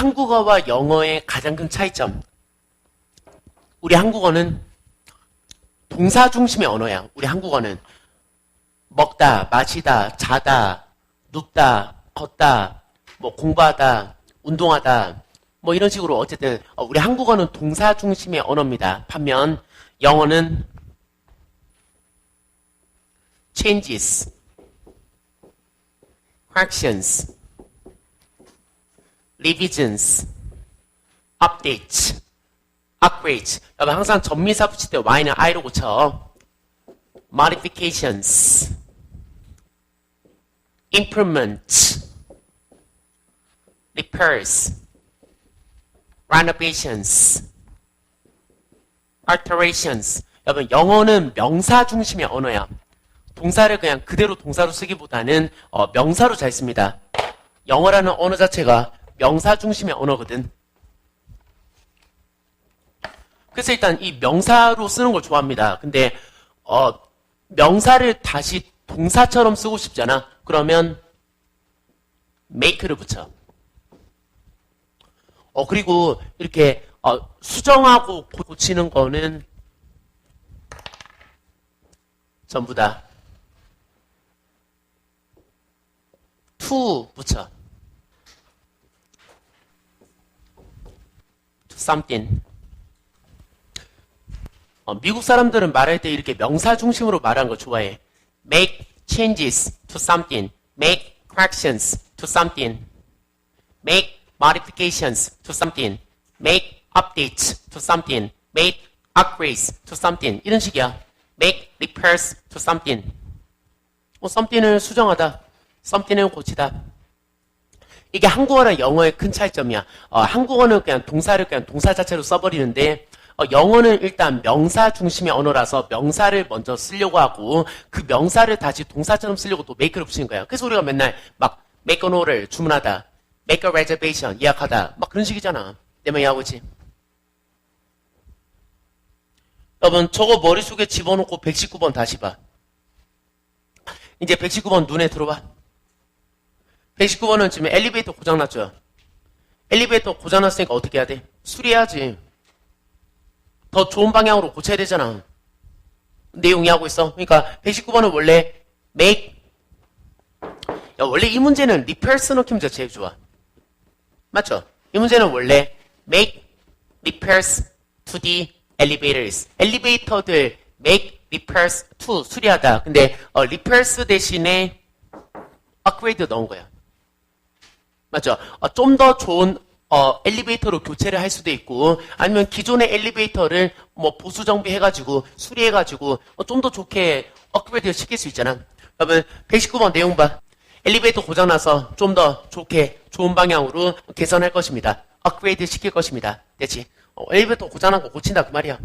한국어와 영어의 가장 큰 차이점. 우리 한국어는 동사 중심의 언어야. 우리 한국어는 먹다, 마시다, 자다, 눕다, 걷다, 뭐 공부하다, 운동하다, 뭐 이런 식으로 어쨌든 어, 우리 한국어는 동사 중심의 언어입니다. 반면 영어는 changes, fractions, revisions, updates, upgrades. 여러분 항상 전미사 붙일 때 y는 i로 고쳐. modifications, improvements, repairs, renovations, alterations. 여러분 영어는 명사 중심의 언어야. 동사를 그냥 그대로 동사로 쓰기보다는 어, 명사로 잘 씁니다. 영어라는 언어 자체가 명사 중심의 언어거든. 그래서 일단 이 명사로 쓰는 걸 좋아합니다. 근데 어, 명사를 다시 동사처럼 쓰고 싶잖아. 그러면 make를 붙여. 어 그리고 이렇게 어, 수정하고 고치는 거는 전부 다 to 붙여. to something. 어, 미국 사람들은 말할 때 이렇게 명사 중심으로 말하는 거 좋아해. make changes to something. make corrections to something. make modifications to something. make updates to something. make upgrades to something. 이런 식이야. make repairs to something. 어, something을 수정하다. something을 고치다. 이게 한국어랑 영어의 큰 차이점이야. 어, 한국어는 그냥 동사를 그냥 동사 자체로 써버리는데 어, 영어는 일단 명사 중심의 언어라서 명사를 먼저 쓰려고 하고 그 명사를 다시 동사처럼 쓰려고 또 make를 붙이는 거야. 그래서 우리가 맨날 막 make an order 주문하다, make a reservation 예약하다 막 그런 식이잖아. 내 말이 하고지. 여러분 저거 머릿속에 집어넣고 119번 다시 봐. 이제 119번 눈에 들어봐. 119번은 지금 엘리베이터 고장났죠. 엘리베이터 고장났으니까 어떻게 해야 돼? 수리해야지. 더 좋은 방향으로 고쳐야 되잖아. 내용이 하고 있어. 그러니까 119번은 원래 make 야, 원래 이 문제는 repairs 넣기 문제가 제일 좋아. 맞죠? 이 문제는 원래 make repairs to the elevators. 엘리베이터들 make repairs to 수리하다. 근데 어, repairs 대신에 upgrade 넣은 거야. 맞죠? 어, 좀 더 좋은 어, 엘리베이터로 교체를 할 수도 있고 아니면 기존의 엘리베이터를 뭐 보수 정비해가지고 수리해가지고 어, 좀 더 좋게 업그레이드 시킬 수 있잖아. 그러면 119번 내용 봐. 엘리베이터 고장나서 좀 더 좋게 좋은 방향으로 개선할 것입니다. 업그레이드 시킬 것입니다. 됐지? 어, 엘리베이터 고장난 거 고친다 그 말이야.